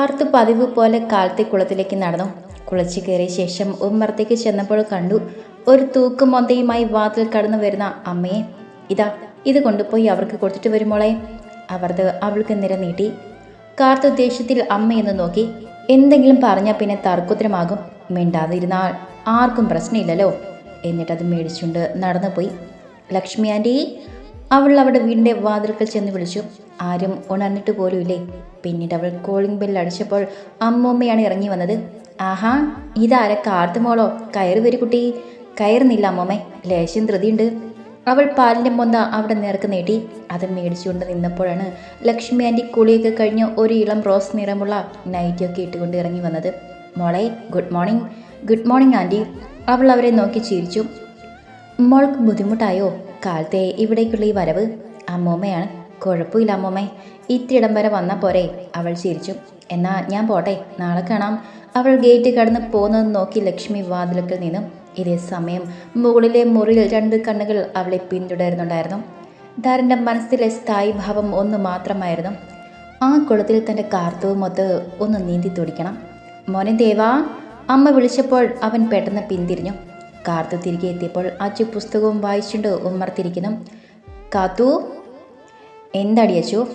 കാർത്ത് പതിവ് പോലെ കാലത്തെ കുളത്തിലേക്ക് നടന്നു. കുളിച്ചു കയറിയ ശേഷം ഉമ്മറത്തേക്ക് ചെന്നപ്പോൾ കണ്ടു ഒരു തൂക്കുമൊന്തയുമായി വാതിൽ കടന്നു വരുന്ന അമ്മയെ. ഇതാ ഇത് കൊണ്ടുപോയി അവർക്ക് കൊടുത്തിട്ട് വരുമോളെ അവർത് അവൾക്ക് നിര നീട്ടി. കാർത്ത് ഉദ്ദേശത്തിൽ അമ്മയെന്ന് നോക്കി. എന്തെങ്കിലും പറഞ്ഞാൽ പിന്നെ തർക്കുത്തരമാകും. മിണ്ടാതിരുന്നാൽ ആർക്കും പ്രശ്നമില്ലല്ലോ. എന്നിട്ടത് മേടിച്ചുകൊണ്ട് നടന്നുപോയി. ലക്ഷ്മി ആന്റി അവൾ അവളുടെ വീടിന്റെ വാതിൽക്കൽ ചെന്ന് വിളിച്ചു. ആരും ഉണർന്നിട്ട് പോലുമില്ലേ? പിന്നീട് അവൾ കോളിംഗ് ബെല്ല് അടിച്ചപ്പോൾ അമ്മൂമ്മയാണ് ഇറങ്ങി വന്നത്. ആഹാ ഇതാരെ കാർത്തുമോളോ കയറി വരു കുട്ടി. കയറുന്നില്ല അമ്മൂമ്മേ ലേശം ധൃതിയുണ്ട്. അവൾ പാലിന്റെ മൊന്ത അവിടെ നേർക്ക് നീട്ടി. അത് മേടിച്ചുകൊണ്ട് നിന്നപ്പോഴാണ് ലക്ഷ്മി ആന്റി കുളിയൊക്കെ കഴിഞ്ഞ് ഒരു ഇളം റോസ് നിറമുള്ള നൈറ്റിയൊക്കെ ഇട്ടുകൊണ്ട് ഇറങ്ങി വന്നത്. മോളെ good morning good morning aunty അവൾ അവരെ നോക്കി ചിരിച്ചു. മോൾക്ക് ബുദ്ധിമുട്ടായോ? കാലത്തെ ഇവിടേക്കുള്ള ഈ വരവ്. അമ്മൂമ്മയാണ്. കുഴപ്പമില്ല അമ്മൂമ്മേ. ഇത്തിരിടം വരെ വന്നാൽ പോരെ. അവൾ ചിരിച്ചു. എന്നാ ഞാൻ പോട്ടെ. നാളെ കാണാം. അവൾ ഗേറ്റ് കടന്ന് പോകുന്നത് നോക്കി ലക്ഷ്മി വാതിലക്കിൽ നിന്നും. ഇതേ സമയം മുകളിലെ മുറിയിൽ രണ്ട് കണ്ണുകൾ അവളെ പിന്തുടരുന്നുണ്ടായിരുന്നു. ധാരന്റെ മനസ്സിലെ സ്ഥായി ഭാവം ഒന്ന് മാത്രമായിരുന്നു. ആ കുളത്തിൽ തന്റെ കാർത്തവുമൊത്ത് ഒന്ന് നീന്തി തുടിക്കണം. മോനെ ദേവാ അമ്മ വിളിച്ചപ്പോൾ അവൻ പെട്ടെന്ന് പിന്തിരിഞ്ഞു. കാർത്തു തിരികെ എത്തിയപ്പോൾ അച്ചു പുസ്തകവും വായിച്ചുകൊണ്ട് ഉമ്മർത്തിരിക്കുന്നു കാത്തു എന്താടി അച്ചു?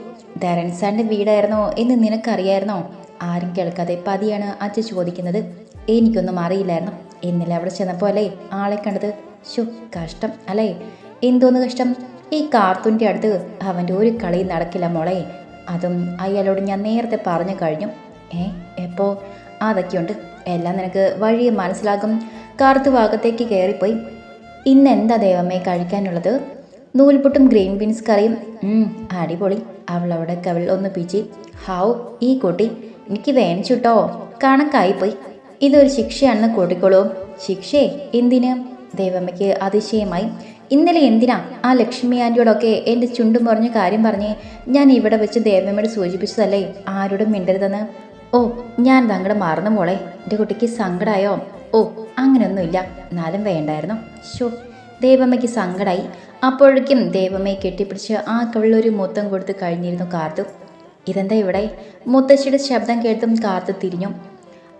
ധരൺ സാറിന്റെ വീടായിരുന്നോ എന്ന് നിനക്കറിയായിരുന്നോ? ആരും കേൾക്കാതെ പതിയാണ് അച്ചു ചോദിക്കുന്നത്. എനിക്കൊന്നും അറിയില്ലായിരുന്നു. ഇന്നലെ അവിടെ ചെന്നപ്പോൾ അല്ലേ ആളെ കണ്ടത്? ശോ കഷ്ടം അല്ലേ? എന്തോന്ന് കഷ്ടം? ഈ കാർത്തൂന്റെ അടുത്ത് അവന്റെ ഒരു കളി നടക്കില്ല മോളെ. അതും അയാളോട് ഞാൻ നേരത്തെ പറഞ്ഞു കഴിഞ്ഞു. ഏ എപ്പോ? അതൊക്കെയുണ്ട്. എല്ലാം നിനക്ക് വഴിയെ മനസ്സിലാകും. കാർത്തു ഭാഗത്തേക്ക് കയറിപ്പോയി. ഇന്ന് എന്താ ദൈവമേ കഴിക്കാനുള്ളത്? നൂൽപുട്ടും ഗ്രീൻ ബീൻസ് കറിയും അടിപൊളി. അവൾ അവിടെ കവിൾ ഒന്ന് പിച്ചി ഹാവ് ഈ കുട്ടി എനിക്ക് വേണിച്ചുട്ടോ. കണക്കായിപ്പോയി ഇതൊരു ശിക്ഷയാണെന്ന് കൂട്ടിക്കോളൂ. ശിക്ഷേ? എന്തിന്? ദേവമ്മയ്ക്ക് അതിശയമായി. ഇന്നലെ എന്തിനാ ആ ലക്ഷ്മി ആന്റിയോടൊക്കെ എന്റെ ചുണ്ടും പറഞ്ഞ കാര്യം പറഞ്ഞ് ഞാൻ ഇവിടെ വെച്ച് ദേവമ്മയോട് സൂചിപ്പിച്ചതല്ലേ? ആരോടും മിണ്ടരുതെന്ന്. ഓ ഞാൻ തങ്ങളുടെ മറന്നു മോളെ. എന്റെ കുട്ടിക്ക് സങ്കടമായോ ഓ അങ്ങനെയൊന്നുമില്ല. എന്നാലും വേണ്ടായിരുന്നു. ഷോ ദേവമ്മയ്ക്ക് സങ്കടമായി അപ്പോഴേക്കും ദേവമ്മയെ കെട്ടിപ്പിടിച്ച് ആ കവിളൊരു മുത്തം കൊടുത്ത് കഴിഞ്ഞിരുന്നു കാർത്തു. ഇതെന്താ ഇവിടെ? മുത്തശ്ശിയുടെ ശബ്ദം കേട്ടും കാത്തു തിരിഞ്ഞു.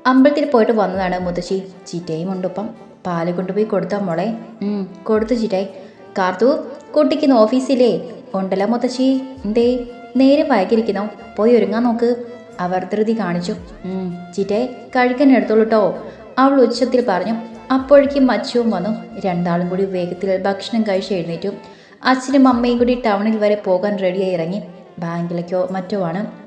അമ്പലത്തിൽ പോയിട്ട് വന്നതാണ് മുത്തശ്ശി. ചിറ്റയും ഉണ്ടൊപ്പം പാൽ കൊണ്ടുപോയി കൊടുത്താ മോളെ? കൊടുത്തു ചിറ്റേ. കാർത്തു കുട്ടിക്ക് ഓഫീസിലേ ഉണ്ടല്ലോ മുത്തശ്ശി. എന്തേ? നേരെ വൈകിരിക്കുന്നോ പോയി ഒരുങ്ങാൻ നോക്ക്. അവർ ധൃതി കാണിച്ചു. ചിറ്റേ കഴിക്കാൻ എടുത്തോളൂ കേട്ടോ അവൾ ഉച്ചത്തിൽ പറഞ്ഞു അപ്പോഴേക്കും അച്ഛവും വന്നു. രണ്ടാളും കൂടി വേഗത്തിൽ ഭക്ഷണം കഴിച്ച് എഴുന്നേറ്റു. അച്ഛനും അമ്മയും കൂടി ടൗണിൽ വരെ പോകാൻ റെഡിയായി ഇറങ്ങി. ബാങ്കിലേക്കോ മറ്റോ ആണ്.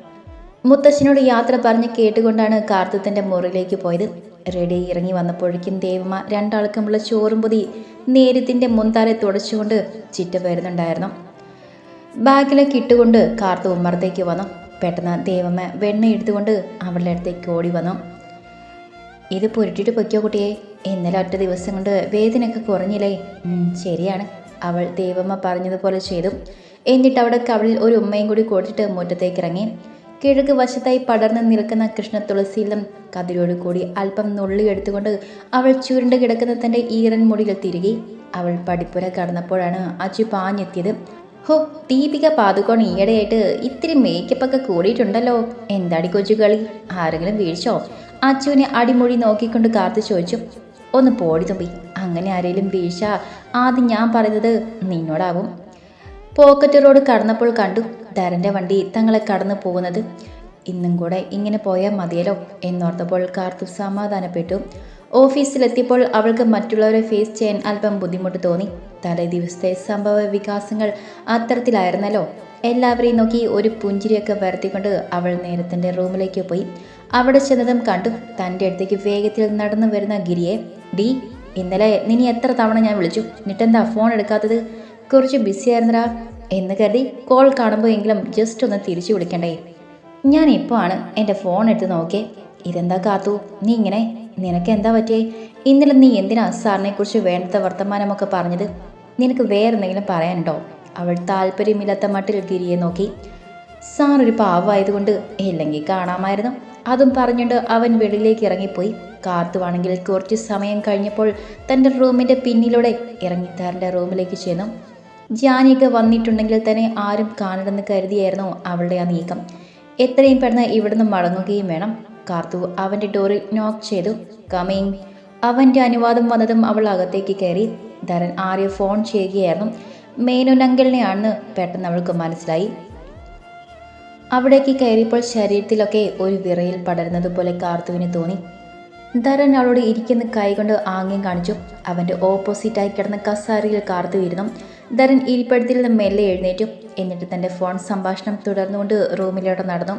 മുത്തശ്ശനോട് യാത്ര പറഞ്ഞ് കേട്ടുകൊണ്ടാണ് കാർത്തത്തിന്റെ മുറിയിലേക്ക് പോയത്. റെഡിയായി ഇറങ്ങി വന്നപ്പോഴേക്കും ദേവമ്മ രണ്ടാൾക്കുമുള്ള ചോറും പൊതി നേരത്തിന്റെ മുൻതാരെ തുടച്ചുകൊണ്ട് ചിറ്റ വരുന്നുണ്ടായിരുന്നു. ബാഗിലേക്ക് ഇട്ടുകൊണ്ട് കാർത്ത് ഉമ്മറത്തേക്ക് വന്നു. പെട്ടെന്ന് ദേവമ്മ വെണ്ണ എടുത്തുകൊണ്ട് അവളുടെ അടുത്തേക്ക് ഓടി വന്നു. ഇത് പുരട്ടിയിട്ട് പൊയ്ക്കോ കുട്ടിയെ. ഇന്നലെ ഒറ്റ ദിവസം കൊണ്ട് വേദനയൊക്കെ കുറഞ്ഞില്ലേ? ശരിയാണ്. അവൾ ദേവമ്മ പറഞ്ഞതുപോലെ ചെയ്തു. എന്നിട്ട് അവിടെ കവളിൽ ഒരു ഉമ്മയും കൂടി കൊടുത്തിട്ട് മുറ്റത്തേക്ക് ഇറങ്ങി. കിഴക്ക് വശത്തായി പടർന്ന് നിൽക്കുന്ന കൃഷ്ണ തുളസിയിലും കതിരോട് കൂടി അല്പം നുള്ളി എടുത്തുകൊണ്ട് അവൾ ചുരുണ്ട് കിടക്കുന്ന തന്റെ ഈറൻ മുടിയിൽ തിരികെ. അവൾ പടിപ്പുര കടന്നപ്പോഴാണ് അച്ചു പാഞ്ഞെത്തിയത്. ഹോ ദീപിക പാതുക്കോൺ ഈയിടെയായിട്ട് ഇത്തിരി മേക്കപ്പൊക്കെ കൂടിയിട്ടുണ്ടല്ലോ. എന്താടി കൊച്ചു കളി? ആരെങ്കിലും വീഴ്ചോ അച്ചുവിനെ അടിമൊഴി നോക്കിക്കൊണ്ട് കാത്തു ചോദിച്ചു ഒന്ന് പോടി തുമ്പി അങ്ങനെ ആരേലും വീഴ്ച? ആദ്യം ഞാൻ പറയുന്നത് നിന്നോടാവും. പോക്കറ്റ് റോഡ് കടന്നപ്പോൾ കണ്ടു ധരന്റെ വണ്ടി തങ്ങളെ കടന്നു പോകുന്നത്. ഇന്നും കൂടെ ഇങ്ങനെ പോയാൽ മതിയല്ലോ എന്നോർത്തപ്പോൾ കാർത്തു സമാധാനപ്പെട്ടു. ഓഫീസിലെത്തിയപ്പോൾ അവൾക്ക് മറ്റുള്ളവരെ ഫേസ് ചെയ്യാൻ അല്പം ബുദ്ധിമുട്ട് തോന്നി. തലേ ദിവസത്തെ സംഭവ വികാസങ്ങൾ അത്തരത്തിലായിരുന്നല്ലോ. എല്ലാവരെയും നോക്കി ഒരു പുഞ്ചിരിയൊക്കെ വരുത്തിക്കൊണ്ട് അവൾ നേരത്തിന്റെ റൂമിലേക്ക് പോയി. അവിടെ ചെന്നതും കണ്ടു. തന്റെ അടുത്തേക്ക് വേഗത്തിൽ നടന്നു വരുന്ന ഗിരിയെ ഡി ഇന്നലെ നിനി എത്ര തവണ ഞാൻ വിളിച്ചു? എന്നിട്ടെന്താ ഫോൺ എടുക്കാത്തത്? കുറച്ച് ബിസി ആയിരുന്നടാ. എന്ന് കരുതി കോൾ കാണുമ്പോൾ എങ്കിലും ജസ്റ്റ് ഒന്ന് തിരിച്ചു വിളിക്കണ്ടേ. ഞാൻ ഇപ്പോൾ ആണ്. എന്റെ ഫോൺ എടുത്ത് നോക്കിയേ. ഇതെന്താ കാത്തു? നീ ഇങ്ങനെ നിനക്ക് എന്താ പറ്റിയേ? ഇന്നലെ നീ എന്തിനാ സാറിനെക്കുറിച്ച് വേണ്ടത്ത വർത്തമാനമൊക്കെ പറഞ്ഞത്? നിനക്ക് വേറെ എന്തെങ്കിലും പറയാനുണ്ടോ? അവൾ താല്പര്യമില്ലാത്ത മട്ടിൽ ഗിരിയെ നോക്കി. സാർ ഒരു പാവമായതുകൊണ്ട് ഇല്ലെങ്കിൽ കാണാമായിരുന്നു. അതും പറഞ്ഞുകൊണ്ട് അവൻ വെളിയിലേക്ക് ഇറങ്ങിപ്പോയി. കാത്തുവാണെങ്കിൽ കുറച്ച് സമയം കഴിഞ്ഞപ്പോൾ തന്റെ റൂമിന്റെ പിന്നിലൂടെ ഇറങ്ങി തന്റെ റൂമിലേക്ക് ചെന്നു. ജാനിയൊക്കെ വന്നിട്ടുണ്ടെങ്കിൽ തന്നെ ആരും കാണണമെന്ന് കരുതിയായിരുന്നു അവളുടെ ആ നീക്കം. എത്രയും പെട്ടെന്ന് ഇവിടുന്ന് മടങ്ങുകയും വേണം. കാർത്തു അവന്റെ ഡോറിൽ നോക്ക് ചെയ്തു. കമിങ് അവന്റെ അനുവാദം വന്നതും അവൾ അകത്തേക്ക് കയറി. ധരൻ ആര്യ ഫോൺ ചെയ്യുകയായിരുന്നു. മേനുനങ്കലിനെയാണെന്ന് പെട്ടെന്ന് അവൾക്ക് മനസ്സിലായി. അവിടേക്ക് കയറിയപ്പോൾ ശരീരത്തിലൊക്കെ ഒരു വിറയിൽ പടരുന്നതുപോലെ കാർത്തുവിന് തോന്നി. ധരൻ അവളോട് ഇരിക്കുന്ന കൈകൊണ്ട് ആംഗ്യം കാണിച്ചു. അവന്റെ ഓപ്പോസിറ്റായി കിടന്ന കസാരിയിൽ കാർത്തു ഇരുന്നു. ധരൻ ഇരിപ്പടത്തിൽ നിന്ന് മെല്ലെ എഴുന്നേറ്റു. എന്നിട്ട് തന്റെ ഫോൺ സംഭാഷണം തുടർന്നുകൊണ്ട് റൂമിലോട്ട് നടന്നു.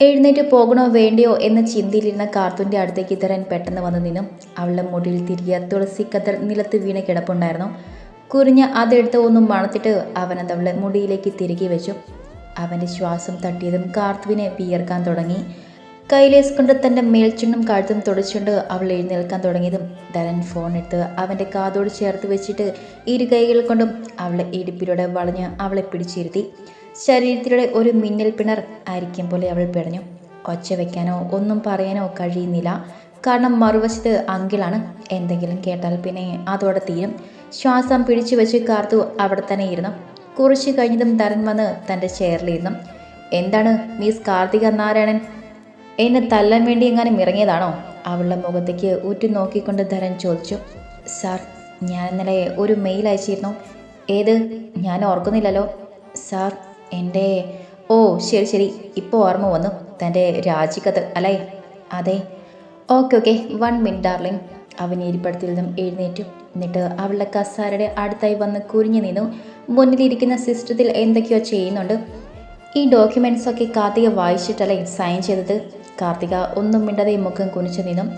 എഴുന്നേറ്റ് പോകണോ വേണ്ടയോ എന്ന ചിന്തയിലിരുന്ന കാർത്തുവിന്റെ അടുത്തേക്ക് ധരൻ പെട്ടെന്ന് വന്നു നിന്നു. അവളുടെ മുടിയിൽ തിരികെ തുളസി കതർ നിലത്ത് വീണ് കിടപ്പുണ്ടായിരുന്നു. കുറിഞ്ഞ അതെടുത്ത് ഒന്നും മണത്തിട്ട് അവനത് അവളുടെ മുടിയിലേക്ക് തിരികെ വെച്ചു. അവന്റെ ശ്വാസം തട്ടിയതും കാർത്തുവിനെ വിയർക്കാൻ തുടങ്ങി. കൈലേസ് കൊണ്ട് തന്റെ മേൽച്ചുണ്ടും കഴുത്തും തുടച്ചുകൊണ്ട് അവൾ എഴുന്നേൽക്കാൻ തുടങ്ങിയതും ധരൻ ഫോൺ എടുത്ത് അവന്റെ കാതോട് ചേർത്ത് വെച്ചിട്ട് ഇരു കൈകൾ കൊണ്ടും അവളെ ഇടുപ്പിലൂടെ വളഞ്ഞ് അവളെ പിടിച്ചിരുത്തി. ശരീരത്തിലൂടെ ഒരു മിന്നൽ പിണർ ആയിരിക്കും പോലെ അവൾ പിടഞ്ഞു ഒച്ച വയ്ക്കാനോ ഒന്നും പറയാനോ കഴിയുന്നില്ല. കാരണം മറുവശത്ത് അങ്കിളാണ്. എന്തെങ്കിലും കേട്ടാൽ പിന്നെ അതോടെ തീരും. ശ്വാസം പിടിച്ചു വെച്ച് കാർത്തു അവിടെ തന്നെ ഇരുന്നു. കുറച്ച് കഴിഞ്ഞതും തരൻ വന്ന് തന്റെ ചെയറിലിരുന്നു എന്താണ് മിസ് കാർത്തിക നാരായണൻ? എന്നെ തല്ലാൻ വേണ്ടി എങ്ങാനും ഇറങ്ങിയതാണോ? അവളുടെ മുഖത്തേക്ക് ഉറ്റു നോക്കിക്കൊണ്ട് ധരൻ ചോദിച്ചു. സാർ ഞാൻ ഇന്നലെ ഒരു മെയിൽ അയച്ചിരുന്നു. ഏത്? ഞാൻ ഓർക്കുന്നില്ലല്ലോ. സാർ എന്റെ ഓ ശരി ശരി. ഇപ്പോൾ ഓർമ്മ വന്നു. തന്റെ രാജിക്കത്ത് അല്ലേ? അതെ. Okay okay. One minute darling. അവൻ ഇരിപ്പടത്തിൽ നിന്നും എഴുന്നേറ്റു. എന്നിട്ട് അവളുടെ കസാരയുടെ അടുത്തായി വന്ന് കുരിഞ്ഞു നിന്നു. മുന്നിലിരിക്കുന്ന സിസ്റ്റത്തിൽ എന്തൊക്കെയോ ചെയ്യുന്നുണ്ട്. ഈ ഡോക്യുമെന്റ്സ് ഒക്കെ കാർത്തിക വായിച്ചിട്ടല്ലേ സൈൻ ചെയ്തത്. കാർത്തിക ഒന്നും മിണ്ടാതെ മുഖം കുനിച്ചു നിന്നും.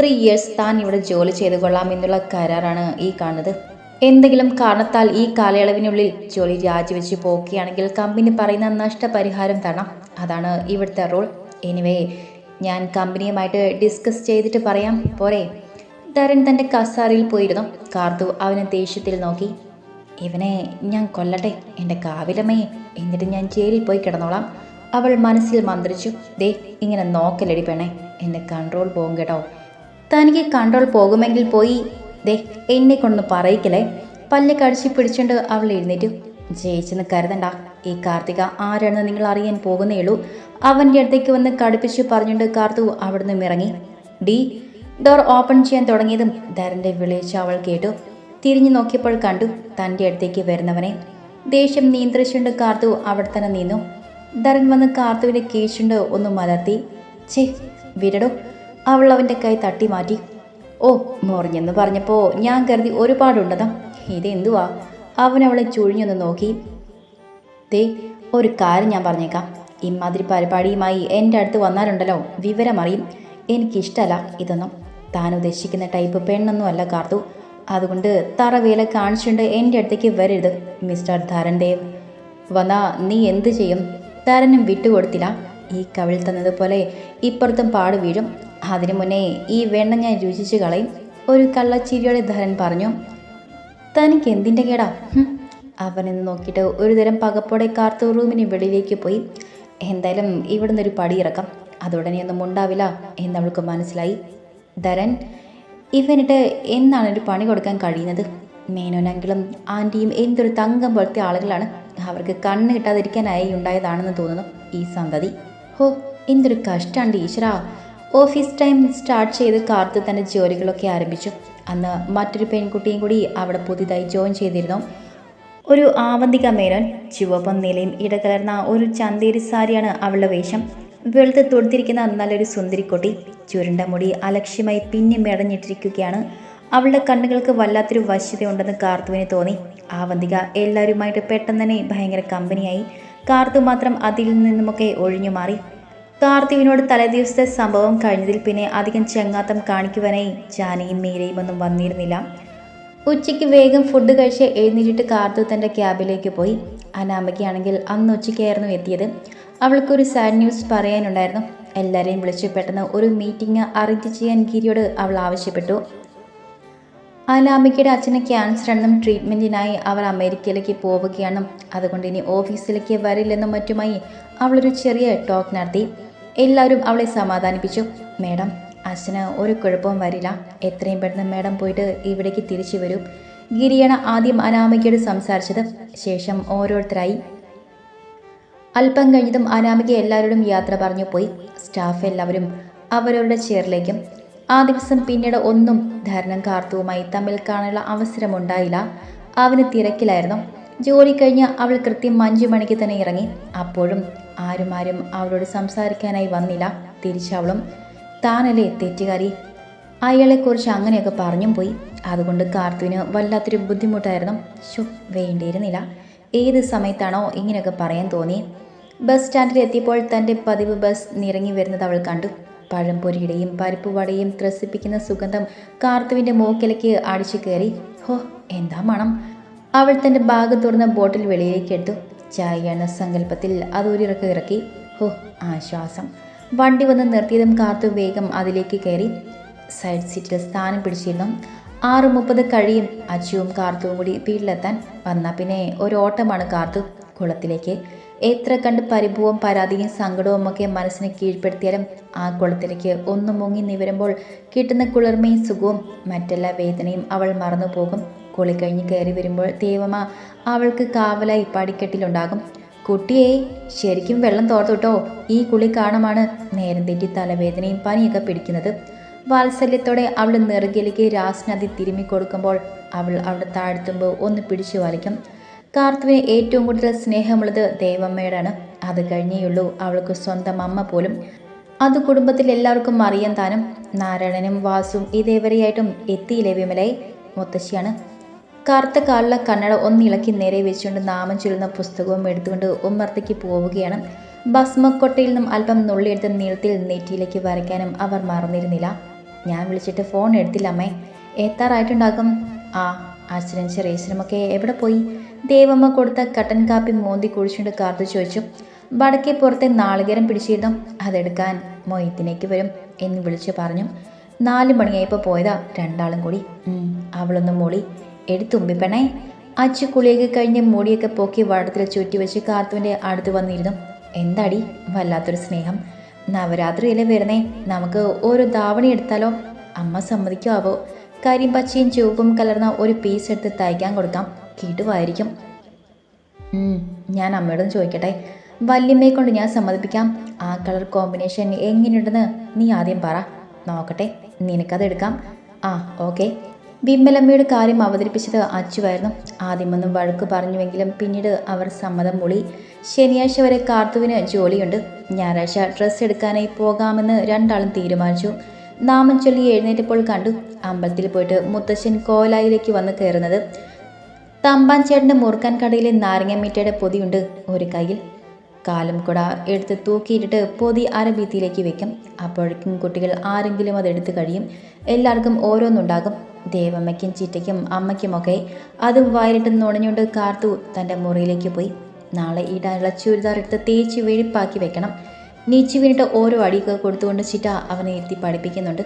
ത്രീ ഇയേഴ്സ് താൻ ഇവിടെ ജോലി ചെയ്തു കൊള്ളാം എന്നുള്ള കരാറാണ് ഈ കാണുന്നത്. എന്തെങ്കിലും കാരണത്താൽ ഈ കാലയളവിനുള്ളിൽ ജോലി രാജിവെച്ച് പോക്കുകയാണെങ്കിൽ കമ്പനി പറയുന്ന നഷ്ടപരിഹാരം തരണം. അതാണ് ഇവിടുത്തെ റൂൾ എനിവേ ഞാൻ കമ്പനിയുമായിട്ട് ഡിസ്കസ് ചെയ്തിട്ട് പറയാം. പോരെ? ധരൻ തന്റെ കസാരയിൽ പോയിരുന്നു. കാർത്തു അവനെ ദേഷ്യത്തിൽ നോക്കി. ഇവനെ ഞാൻ കൊല്ലട്ടെ എന്റെ കാവിലമ്മയെ. എന്നിട്ട് ഞാൻ ജയിലിൽ പോയി കിടന്നോളാം. അവൾ മനസ്സിൽ മന്ത്രിച്ചു. ദേ ഇങ്ങനെ നോക്കലടി പെണേ എന്നെ കൺട്രോൾ പോകും കേട്ടോ. തനിക്ക് കൺട്രോൾ പോകുമെങ്കിൽ പോയി. ദേ എന്നെ കൊണ്ടൊന്ന് പറയിക്കലേ പല്ല് കടിച്ച് പിടിച്ചുകൊണ്ട് അവൾ എഴുന്നേറ്റു. ജയിച്ചെന്ന് കരുതണ്ട. ഈ കാർത്തിക ആരാണെന്ന് നിങ്ങൾ അറിയാൻ പോകുന്നേ ഉള്ളൂ. അവന്റെ അടുത്തേക്ക് വന്ന് കടുപ്പിച്ച് പറഞ്ഞുകൊണ്ട് കാർത്തു അവിടുന്ന് ഇറങ്ങി ഡി ഡോർ ഓപ്പൺ ചെയ്യാൻ തുടങ്ങിയതും ധരന്റെ വിളിച്ച അവൾ കേട്ടു. തിരിഞ്ഞു നോക്കിയപ്പോൾ കണ്ടു തന്റെ അടുത്തേക്ക് വരുന്നവനെ. ദേഷ്യം നിയന്ത്രിച്ചുകൊണ്ട് കാർത്തു അവിടെ തന്നെ നിന്നു. ധരൻ വന്ന് കാർത്തുവിനെ കീഴ്ച്ചുണ്ട് ഒന്ന് മലർത്തി. ചേ വിരടോ. അവൾ അവന്റെ കൈ തട്ടി മാറ്റി. ഓ മുറിഞ്ഞെന്ന് പറഞ്ഞപ്പോൾ ഞാൻ കരുതി ഒരുപാടുണ്ടതാ. ഇതെന്തുവാ? അവൻ അവളെ ചുഴിഞ്ഞൊന്ന് നോക്കി. ദേ ഒരു കാര്യം ഞാൻ പറഞ്ഞേക്കാം. ഇമാതിരി പരിപാടിയുമായി എന്റെ അടുത്ത് വന്നാലുണ്ടല്ലോ. വിവരമറിയും. എനിക്കിഷ്ടമല്ല ഇതൊന്നും. താൻ ഉദ്ദേശിക്കുന്ന ടൈപ്പ് പെണ്ണൊന്നും അല്ല കാർത്തു. അതുകൊണ്ട് തറവേല കാണിച്ചുകൊണ്ട് എന്റെ അടുത്തേക്ക് വരരുത് മിസ്റ്റർ ധരൺ ദേവ് വന്നാ നീ എന്ത് ചെയ്യും? ധരനും വിട്ടുകൊടുത്തില്ല. ഈ കവിൾ തന്നതുപോലെ ഇപ്പുറത്തും പാട് വീഴും. അതിനു മുന്നേ ഈ വെണ്ണ ഞാൻ രുചിച്ചു കളയും. ഒരു കള്ളച്ചിരിയോടെ ധരൻ പറഞ്ഞു തനിക്ക് എന്തിന്റെ കേടാ. അവനെന്ന് നോക്കിയിട്ട് ഒരു തരം പകപ്പോടെ കാർത്തു റൂമിന് വെളിയിലേക്ക് പോയി. എന്തായാലും ഇവിടുന്ന് ഒരു പടിയിറക്കാം അതുടനെ ഒന്നും ഉണ്ടാവില്ല എന്നവൾക്ക് മനസ്സിലായി. ധരൻ ഇവനിട്ട് എന്നാണ് ഒരു പണി കൊടുക്കാൻ കഴിയുന്നത്? മേനോനെങ്കിലും ആന്റിയും എന്തൊരു തങ്കം പോലത്തെ ആളുകളാണ്. അവർക്ക് കണ്ണ് കിട്ടാതിരിക്കാനായി ഉണ്ടായതാണെന്ന് തോന്നുന്നു ഈ സന്തതി ഹോ എന്തൊരു കഷ്ടമാണ് ഈശ്വര. ഓഫീസ് ടൈം സ്റ്റാർട്ട് ചെയ്ത് കാർത്ത് തന്റെ ജോലികളൊക്കെ ആരംഭിച്ചു. അന്ന് മറ്റൊരു പെൺകുട്ടിയും കൂടി അവിടെ പുതിയതായി ജോയിൻ ചെയ്തിരുന്നു. ഒരു ആവന്തിക മേനോൻ ചുവപ്പും നിലയും ഇടകലർന്ന ഒരു ചന്തേരി സാരിയാണ് അവളുടെ വേഷം. വെളുത്ത് തൊടുത്തിരിക്കുന്ന നല്ലൊരു സുന്ദരിക്കുട്ടി ചുരുണ്ട മുടി അലക്ഷ്യമായി പിന്നെ മെടഞ്ഞിട്ടിരിക്കുകയാണ്. അവളുടെ കണ്ണുകൾക്ക് വല്ലാത്തൊരു വശ്യതയുണ്ടെന്ന് കാർത്തുവിന് തോന്നി. ആവന്തിക എല്ലാവരുമായിട്ട് പെട്ടെന്ന് തന്നെ ഭയങ്കര കമ്പനിയായി. കാർത്തു മാത്രം അതിൽ നിന്നുമൊക്കെ ഒഴിഞ്ഞു മാറി. കാർത്തുവിനോട് തലേദിവസത്തെ സംഭവം കഴിഞ്ഞതിൽ പിന്നെ അധികം ചെങ്ങാത്തം കാണിക്കുവാനായി ജാനയും മീരയും ഒന്നും വന്നിരുന്നില്ല. ഉച്ചയ്ക്ക് വേഗം ഫുഡ് കഴിച്ച് എഴുന്നേറ്റിട്ട് കാർത്തു തന്റെ ക്യാബിലേക്ക് പോയി. അനാമയ്ക്കാണെങ്കിൽ അന്ന് ഉച്ചയ്ക്കായിരുന്നു എത്തിയത്. അവൾക്കൊരു സാഡ് ന്യൂസ് പറയാനുണ്ടായിരുന്നു. എല്ലാവരെയും വിളിച്ച് പെട്ടെന്ന് ഒരു മീറ്റിംഗ് അറേഞ്ച് ചെയ്യാൻ ഗിരിയോട് അവൾ ആവശ്യപ്പെട്ടു. അനാമികയുടെ അച്ഛന് ക്യാൻസർ ആണെന്നും ട്രീറ്റ്മെന്റിനായി അവർ അമേരിക്കയിലേക്ക് പോവുകയാണെന്നും അതുകൊണ്ട് ഇനി ഓഫീസിലേക്ക് വരില്ലെന്നും മറ്റുമായി അവളൊരു ചെറിയ ടോക്ക് നടത്തി. എല്ലാവരും അവളെ സമാധാനിപ്പിച്ചു. മേഡം അച്ഛന് ഒരു കുഴപ്പവും വരില്ല. എത്രയും പെട്ടെന്ന് മേഡം പോയിട്ട് ഇവിടേക്ക് തിരിച്ചു വരും. ഗിരിയാണ് ആദ്യം അനാമികയോട് സംസാരിച്ചത്. ശേഷം ഓരോരുത്തരായി. അല്പം കഴിഞ്ഞതും അനാമിക എല്ലാവരോടും യാത്ര പറഞ്ഞു പോയി. സ്റ്റാഫ് എല്ലാവരും അവരവരുടെ ചെയറിലേക്കും. ആ ദിവസം പിന്നീട് ഒന്നും ധരണം കാർത്തുവുമായി തമ്മിൽ കാണാനുള്ള അവസരമുണ്ടായില്ല. അവന് തിരക്കിലായിരുന്നു. ജോലി കഴിഞ്ഞ് അവൾ കൃത്യം അഞ്ചു മണിക്ക് തന്നെ ഇറങ്ങി. അപ്പോഴും ആരും ആരും അവളോട് സംസാരിക്കാനായി വന്നില്ല. തിരിച്ചവളും താനല്ലേ തെറ്റുകാരി? അയാളെക്കുറിച്ച് അങ്ങനെയൊക്കെ പറഞ്ഞും പോയി. അതുകൊണ്ട് കാർത്തുവിന് വല്ലാത്തൊരു ബുദ്ധിമുട്ടായിരുന്നു. ശു വേണ്ടിയിരുന്നില്ല. ഏത് സമയത്താണോ ഇങ്ങനെയൊക്കെ പറയാൻ തോന്നി. ബസ് സ്റ്റാൻഡിൽ എത്തിയപ്പോൾ തന്റെ പതിവ് ബസ് നിറങ്ങി വരുന്നത് അവൾ കണ്ടു. പഴംപൊരിയുടെയും പരിപ്പ് വടയും ത്രസിപ്പിക്കുന്ന സുഗന്ധം കാർത്തുവിന്റെ മൂക്കിലേക്ക് അടിച്ചു കയറി. ഹോ എന്താ മണം. അവൾ തന്റെ ബാഗ് തുറന്ന ബോട്ടിൽ വെളിയിലേക്ക് എടുത്തു. ചായ എന്ന സങ്കല്പത്തിൽ അതൊരിറക്കം ഇറക്കി. ഹോ ആശ്വാസം. വണ്ടി വന്ന് നിർത്തിയതും കാത്തു വേഗം അതിലേക്ക് കയറി. സൈഡ് സീറ്റിൽ സ്ഥാനം പിടിച്ചിരുന്നു. ആറ് മുപ്പത് കഴിയും. അച്ചുവും കാർത്തുവും കൂടി വീട്ടിലെത്താൻ വന്നാൽ പിന്നെ ഒരു ഓട്ടമാണ് കാർത്തു കുളത്തിലേക്ക്. എത്ര കണ്ട് പരിഭവവും പരാതിയും സങ്കടവും ഒക്കെ മനസ്സിനെ കീഴ്പ്പെടുത്തിയാലും ആ കുളത്തിലേക്ക് ഒന്ന് മുങ്ങി നിവരുമ്പോൾ കിട്ടുന്ന കുളിർമയും സുഖവും മറ്റെല്ലാ വേദനയും അവൾ മറന്നു പോകും. കുളി കഴിഞ്ഞ് കയറി വരുമ്പോൾ ദേവമ അവൾക്ക് കാവലായി പടിക്കെട്ടിലുണ്ടാകും. കുട്ടിയെ ശരിക്കും വെള്ളം തോർത്തുട്ടോ? ഈ കുളി കാണമാണ് നേരം തെറ്റി തലവേദനയും പനിയൊക്കെ പിടിക്കുന്നത്. വാത്സല്യത്തോടെ അവൾ നെറുകിലേക്ക് രാസ്നദി തിരുമ്മി കൊടുക്കുമ്പോൾ അവൾ അവിടെ താഴ്ത്തുമ്പോൾ ഒന്ന് പിടിച്ചു വലിക്കും. കാർത്തുവിന് ഏറ്റവും കൂടുതൽ സ്നേഹമുള്ളത് ദേവമ്മയോടാണ് അത് കഴിഞ്ഞേയുള്ളൂ അവൾക്ക് സ്വന്തം അമ്മ പോലും. അത് കുടുംബത്തിൽ എല്ലാവർക്കും അറിയാൻ താനും. നാരായണനും വാസും ഇതേവരെയായിട്ടും എത്തിയില്ലേ വിമലയെ മുത്തശ്ശിയാണ്. കറുത്ത കാലിലെ കണ്ണട ഒന്നിളക്കി നേരെ വെച്ചുകൊണ്ട് നാമം ചൊല്ലുന്ന പുസ്തകവും എടുത്തുകൊണ്ട് ഉമ്മർത്തേക്ക് പോവുകയാണ്. ഭസ്മക്കൊട്ടയിൽ നിന്നും അല്പം നുള്ളിയെടുത്ത് നീളത്തിൽ നെറ്റിയിലേക്ക് വരയ്ക്കാനും അവർ മറന്നിരുന്നില്ല. ഞാൻ വിളിച്ചിട്ട് ഫോൺ എടുത്തില്ല അമ്മേ. എത്താറായിട്ടുണ്ടാകും ആ അച്ഛനും ചെറിയച്ഛനുമൊക്കെ എവിടെ പോയി? ദേവമ്മ കൊടുത്ത കട്ടൻ കാപ്പി മോന്തി കുഴിച്ചുകൊണ്ട് കാർത്തു ചോദിച്ചു. വടക്കേ പുറത്തെ നാളികേരം പിടിച്ചിരുന്നു. അതെടുക്കാൻ മൊയ്ത്തിനേക്ക് വരും എന്ന് വിളിച്ചു പറഞ്ഞു. നാല് മണിയായപ്പോൾ പോയതാ രണ്ടാളും കൂടി. അവളൊന്ന് മൂളി. എടുത്തുമ്പിപ്പെണേ അച്ചു കുളിയൊക്കെ കഴിഞ്ഞ് മുടിയൊക്കെ പോക്കി വടത്തിൽ ചുറ്റി വെച്ച് കാർത്തുവിന്റെ അടുത്ത് വന്നിരുന്നു. എന്താടി? വല്ലാത്തൊരു സ്നേഹം. നവരാത്രിയല്ലേ വരുന്നേ? നമുക്ക് ഒരു ധാവണി എടുത്താലോ? അമ്മ സമ്മതിക്കാവോ? കരിമ്പച്ചയും ചുവപ്പും കലർന്ന ഒരു പീസ് എടുത്ത് തയ്ക്കാൻ കൊടുക്കാം. കിടുവായിരിക്കും ഞാൻ അമ്മയോടൊന്ന് ചോദിക്കട്ടെ? വല്യമ്മയെ കൊണ്ട് ഞാൻ സമ്മതിപ്പിക്കാം. ആ കളർ കോമ്പിനേഷൻ എങ്ങനെയുണ്ടെന്ന് നീ ആദ്യം പറ. നോക്കട്ടെ നിനക്കത് എടുക്കാം. ആ ഓക്കെ. വിമലമ്മയുടെ കാര്യം അവതരിപ്പിച്ചത് അച്ചുവായിരുന്നു. ആദ്യമൊന്നും വഴക്ക് പറഞ്ഞുവെങ്കിലും പിന്നീട് അവർ സമ്മതം മൂളി. ശനിയാഴ്ച വരെ കാർത്തുവിന് ജോലിയുണ്ട്. ഞായറാഴ്ച ഡ്രസ്സ് എടുക്കാനായി പോകാമെന്ന് രണ്ടാളും തീരുമാനിച്ചു. നാമം ചൊല്ലി എഴുന്നേറ്റപ്പോൾ കണ്ടു. അമ്പലത്തിൽ പോയിട്ട് മുത്തശ്ശൻ കോലായിലേക്ക് വന്ന് കയറുന്നത്. തമ്പാൻ ചേട്ടന്റെ മുറുക്കാൻ കടയിലെ നാരങ്ങമീറ്റയുടെ പൊതിയുണ്ട് ഒരു കയ്യിൽ. കാലും കുട എടുത്ത് തൂക്കിയിട്ട് പൊതി അരഭീതിയിലേക്ക് വെക്കും. അപ്പോഴേക്കും കുട്ടികൾ ആരെങ്കിലും അത് എടുത്തു കഴിയും. എല്ലാവർക്കും ഓരോന്നുണ്ടാകും. ദേവമ്മയ്ക്കും ചിറ്റയ്ക്കും അമ്മയ്ക്കുമൊക്കെ അതും വയലിട്ട് നുണഞ്ഞുകൊണ്ട് കാർത്തു തന്റെ മുറിയിലേക്ക് പോയി. നാളെ ഇടാനുള്ള ചുരിദാർ എടുത്ത് തേച്ച് വെഴുപ്പാക്കി വെക്കണം. നീച്ചു വീണിട്ട് ഓരോ അടിയൊക്കെ കൊടുത്തുകൊണ്ട് ചിറ്റ അവനെ ഇരുത്തി പഠിപ്പിക്കുന്നുണ്ട്.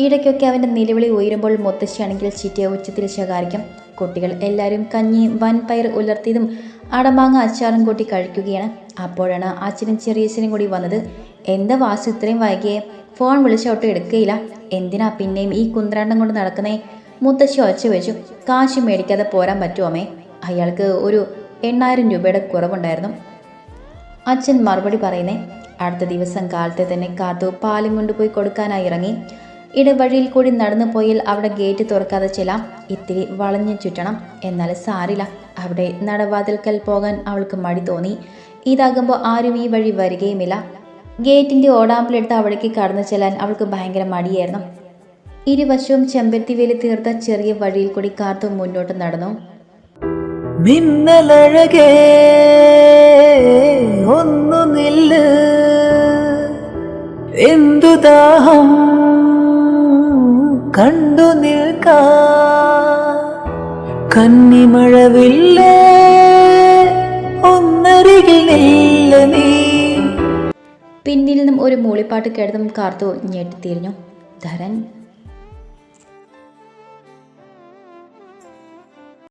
ഇടയ്ക്കൊക്കെ അവന്റെ നിലവിളി ഉയരുമ്പോൾ മുത്തശ്ശിയാണെങ്കിൽ ചിറ്റയെ ഉച്ചത്തിൽ ശകാരിക്കും. കുട്ടികൾ എല്ലാവരും കഞ്ഞി വൻപയർ ഉലർത്തിയതും അടമാങ്ങ അച്ചാറും കൂട്ടി കഴിക്കുകയാണ്. അപ്പോഴാണ് അച്ഛനും ചെറിയച്ഛനും കൂടി വന്നത്. എന്താ വാസു ഇത്രയും വൈകിയേ? ഫോൺ വിളിച്ചോട്ട് എടുക്കുകയില്ല. എന്തിനാ പിന്നെയും ഈ കുന്ത്രാണ്ടം കൊണ്ട് നടക്കുന്നേ? മുത്തശ്ശി ഒച്ച വെച്ചു. കാശ് മേടിക്കാതെ പോരാൻ പറ്റുമോമേ അയാൾക്ക് ഒരു എണ്ണായിരം രൂപയുടെ കുറവുണ്ടായിരുന്നു. അച്ഛൻ മറുപടി പറയുന്നേ അടുത്ത ദിവസം കാലത്തെ തന്നെ കാത്തു പാലും കൊണ്ടുപോയി കൊടുക്കാനായി ഇറങ്ങി. ഇടവഴിയിൽ കൂടി നടന്നു പോയാൽ അവിടെ ഗേറ്റ് തുറക്കാതെ ചെല്ലാം. ഇത്തിരി വളഞ്ഞു ചുറ്റണം. എന്നാൽ സാരില്ല. അവിടെ നടവാതിൽക്കൽ പോകാൻ അവൾക്ക് മടി തോന്നി. ഇതാകുമ്പോൾ ആരും ഈ വഴി വരികയുമില്ല. ഗേറ്റിന്റെ ഓടാമ്പിലെടുത്ത് അവിടേക്ക് കടന്നു ചെല്ലാൻ അവൾക്ക് ഭയങ്കര മടിയായിരുന്നു. ഇരുവശവും ചെമ്പരത്തി വേലി തീർത്ത ചെറിയ വഴിയിൽ കൂടി കാർത്തും മുന്നോട്ട് നടന്നു. മിന്നലഴകേ ഒന്നു നില്ല്. എന്തു ദാഹം കണ്ടു നിൽക്കാ. കന്നിമഴവില്ലേ പിന്നിൽ നിന്നും ഒരു മൂളിപ്പാട്ട് കേട്ടതും കാർത്തു ഞെട്ടിത്തിരിഞ്ഞു ധരൻ